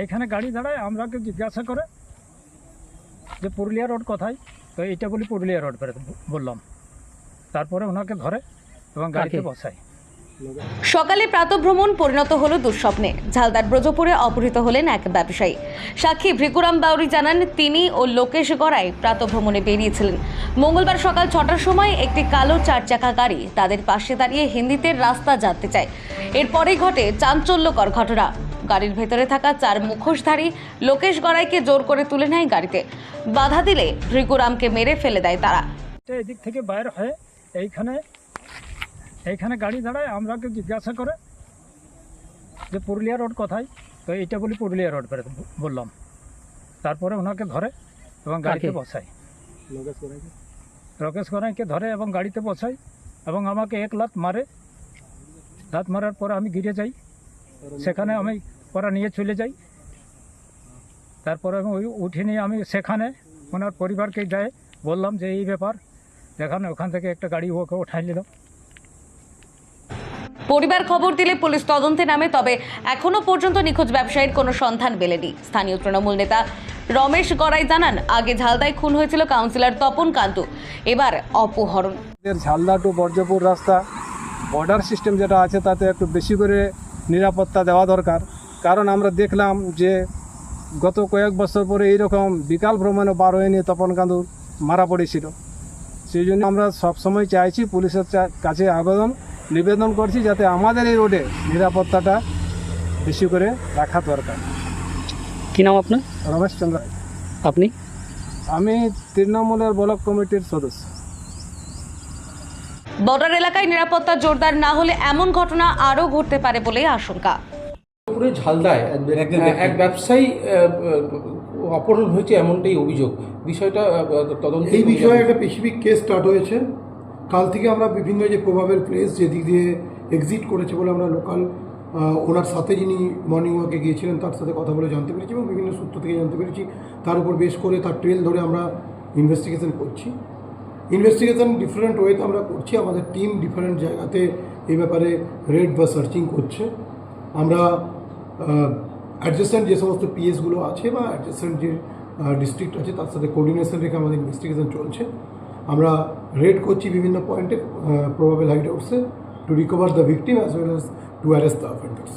এইখানে গাড়ি দাঁড়ায় আমরাকে জিজ্ঞাসা করে যে পুরুলিয়া রোড কোথায়? তো এইটা বলি পুরুলিয়া রোড বললাম। তারপরে ওনাকে ধরে এবং গাড়িতে? বসায় সকালে প্রাতভ্রমণ পরিণত হলো দুঃস্বপ্নে। ঝালদার ব্রজপুরে অপহৃত হলেন এক ব্যবসায়ী। সাক্ষী ভ্রিকুরাম বাউরি জানান তিনি ও লোকেশ গড়াই প্রাতভ্রমণে বেরিয়েছিলেন। মঙ্গলবার সকাল ছটার সময় একটি কালো চার চাকা গাড়ি তাদের পাশে দাঁড়িয়ে হিন্দিতে রাস্তা জানতে চায়। এরপরেই ঘটে চাঞ্চল্যকর ঘটনা। গাড়ির ভেতরে থাকা চার মুখোশধারী লোকেশ গড়াইকে জোর করে তুলে নেয় গাড়িতে। বাধা দিলে ভ্রিকুরামকে মেরে ফেলে দেয় তারা। তো এদিক থেকে বাইর হয়ে এইখানে এইখানে গাড়ি দাঁড়ায় আমরাকে জিজ্ঞাসা করে যে পুরুলিয়া রোড কোথায়? তো এইটা বলি পুরুলিয়া রোড করে বললাম। তারপরে ওনাকে ধরে এবং গাড়িতে? বসায়। রকেশ গড়াইকে? ধরে এবং গাড়িতে বসাই এবং আমাকে এক লাত মারে। লাত মারার পর আমি গিরে যাই। সেখানে আমি ওরা নিয়ে চলে যাই। তারপরে আমি ওই উঠে নিয়ে আমি সেখানে ওনার পরিবারকে দেয় বললাম যে এই ব্যাপার দেখান ওখান থেকে একটা গাড়ি ওকে উঠাই নিল। পরিবার খবর দিলে পুলিশ তদন্তে নামে তবে এখনও পর্যন্ত নিখোঁজ ব্যবসায়ীর কোনো সন্ধান মেলেনি। স্থানীয় তৃণমূল নেতা রমেশ গড়াই জানান আগে ঝালদায় খুন হয়েছিল কাউন্সিলর তপন কান্তু এবার অপহরণ। ঝালদা টু বর্জপুর রাস্তা বর্ডার সিস্টেম যেটা আছে তাতে একটু বেশি করে নিরাপত্তা দেওয়া দরকার। কারণ আমরা দেখলাম যে গত কয়েক বছর পরে এইরকম বিকাল ভ্রমণে বার হয়ে নিয়ে তপন কান্দু মারা পড়েছিল। সেই জন্য আমরা সবসময় চাইছি পুলিশের কাছে আবেদন নিবেদন করছি যাতে আমাদের এই রোডে নিরাপত্তাটা বেশি করে রাখা দরকার। কি নাম আপনার? রমেশচন্দ্র আপনি? আমি তৃণমূলের ব্লক কমিটির সদস্য। বর্ডার এলাকায় নিরাপত্তা জোরদার না হলে এমন ঘটনা আরও ঘটতে পারে বলে আশঙ্কা। পুরে ঝালদায় এক ব্যবসায়ী অপহরণ হয়েছে এমনটাই অভিযোগ। বিষয়টা তদন্ত এই বিষয়ে একটা স্পেসিফিক কেস স্টার্ট হয়েছে। কাল থেকে আমরা বিভিন্ন যে প্রভাবের প্লেস যেদিক দিয়ে এক্সিট করেছে বলে আমরা লোকাল ওনার সাথে যিনি মর্নিং ওয়াকে গিয়েছিলেন তার সাথে কথা বলে জানতে পেরেছি এবং বিভিন্ন সূত্র থেকে জানতে পেরেছি। তার উপর বেশ করে তার ট্রেল ধরে আমরা ইনভেস্টিগেশন করছি। ইনভেস্টিগেশন ডিফারেন্ট ওয়েতে আমরা করছি। আমাদের টিম ডিফারেন্ট জায়গাতে এই ব্যাপারে রেড বা সার্চিং করছে। আমরা অ্যাডজাস্টেন্ট যে সমস্ত পিএসগুলো আছে বা অ্যাডজাস্টেন্ট যে ডিস্ট্রিক্ট আছে, তার সাথে কোর্ডিনেশন রেখে আমাদের ইনভেস্টিগেশন চলছে। আমরা রেড করছি বিভিন্ন পয়েন্টে probable hideouts to recover the victim as well as to arrest the offenders